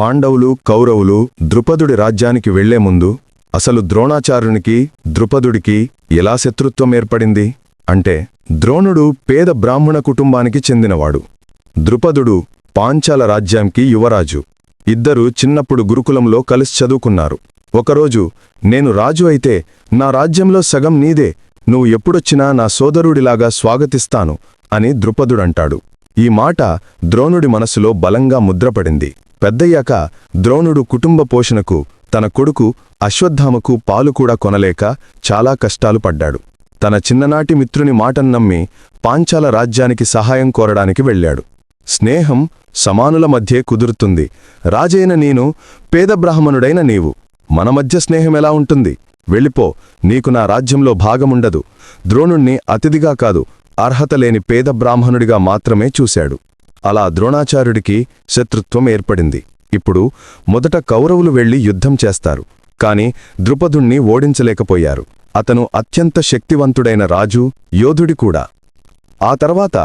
పాండవులు కౌరవులు ద్రుపదుడి రాజ్యానికి వెళ్ళే ముందు అసలు ద్రోణాచార్యునికి ద్రుపదుడికి ఎలా శత్రుత్వం ఏర్పడింది? అంటే ద్రోణుడు పేద బ్రాహ్మణ కుటుంబానికి చెందినవాడు. ద్రుపదుడు పాంచాల రాజ్యానికి యువరాజు. ఇద్దరూ చిన్నప్పుడు గురుకులంలో కలిసి చదువుకున్నారు. ఒకరోజు నేను రాజు అయితే నా రాజ్యంలో సగం నీదే నువ్వు ఎప్పుడొచ్చినా నా సోదరుడిలాగా స్వాగతిస్తాను అని ద్రుపదుడంటాడు. ఈ మాట ద్రోణుడి మనసులో బలంగా ముద్రపడింది. పెద్దయ్యాక ద్రోణుడు కుటుంబ పోషణకు తన కొడుకు అశ్వత్థామకు పాలు కూడా కొనలేక చాలా కష్టాలు పడ్డాడు. తన చిన్ననాటి మిత్రుని మాటను నమ్మి పాంచాల రాజ్యానికి సహాయం కోరడానికి వెళ్ళాడు. స్నేహం సమానుల మధ్యే కుదురుతుంది. రాజైన నేను పేద బ్రాహ్మణుడైన నీవు. మన మధ్య స్నేహం ఎలా ఉంటుంది? వెళ్ళిపో. నీకు నా రాజ్యంలో భాగముండదు. ద్రోణుణ్ణి అతిథిగా కాదు అర్హత లేని పేద బ్రాహ్మణుడిగా మాత్రమే చూశాడు. అలా ద్రోణాచార్యుడికి శత్రుత్వం ఏర్పడింది. ఇప్పుడు మొదట కౌరవులు వెళ్ళి యుద్ధం చేస్తారు. కాని ద్రుపదుణ్ణి ఓడించలేకపోయారు. అతను అత్యంత శక్తివంతుడైన రాజు యోధుడి కూడా. ఆ తర్వాత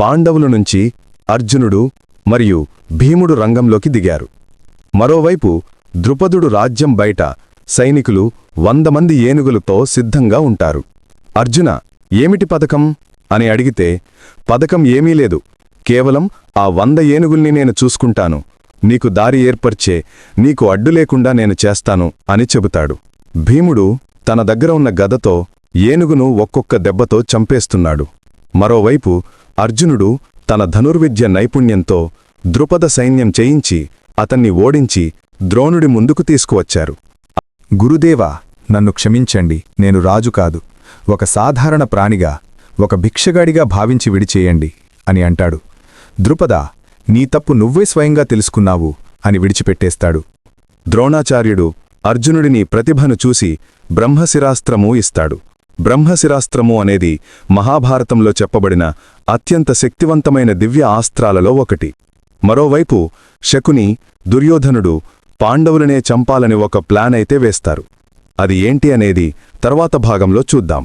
పాండవుల నుంచి అర్జునుడు మరియు భీముడు రంగంలోకి దిగారు. మరోవైపు ద్రుపదుడు రాజ్యం బయట సైనికులు వంద మంది ఏనుగులతో సిద్ధంగా ఉంటారు. అర్జున ఏమిటి పథకం? అని అడిగితే పథకం ఏమీ లేదు. కేవలం ఆ వంద ఏనుగుల్ని నేను చూసుకుంటాను. నీకు దారి ఏర్పర్చే నీకు అడ్డు లేకుండా నేను చేస్తాను అని చెబుతాడు. భీముడు తన దగ్గర ఉన్న గదతో ఏనుగును ఒక్కొక్క దెబ్బతో చంపేస్తున్నాడు. మరోవైపు అర్జునుడు తన ధనుర్విద్య నైపుణ్యంతో ద్రుపద సైన్యం చేయించి అతన్ని ఓడించి ద్రోణుడి ముందుకు తీసుకువచ్చారు. గురుదేవా నన్ను క్షమించండి నేను రాజు కాదు. ఒక సాధారణ ప్రాణిగా ఒక భిక్షగాడిగా భావించి విడిచేయండి అని అంటాడు. ద్రుపద నీ తప్పు నువ్వే స్వయంగా తెలుసుకున్నావు అని విడిచిపెట్టేస్తాడు. ద్రోణాచార్యుడు అర్జునుడిని ప్రతిభను చూసి బ్రహ్మశిరాస్త్రము ఇస్తాడు. బ్రహ్మశిరాస్త్రము అనేది మహాభారతంలో చెప్పబడిన అత్యంత శక్తివంతమైన దివ్య ఆస్త్రాలలో ఒకటి. మరోవైపు శకుని దుర్యోధనుడు పాండవులనే చంపాలని ఒక ప్లాన్ అయితే వేస్తారు. అది ఏంటి అనేది తర్వాత భాగంలో చూద్దాం.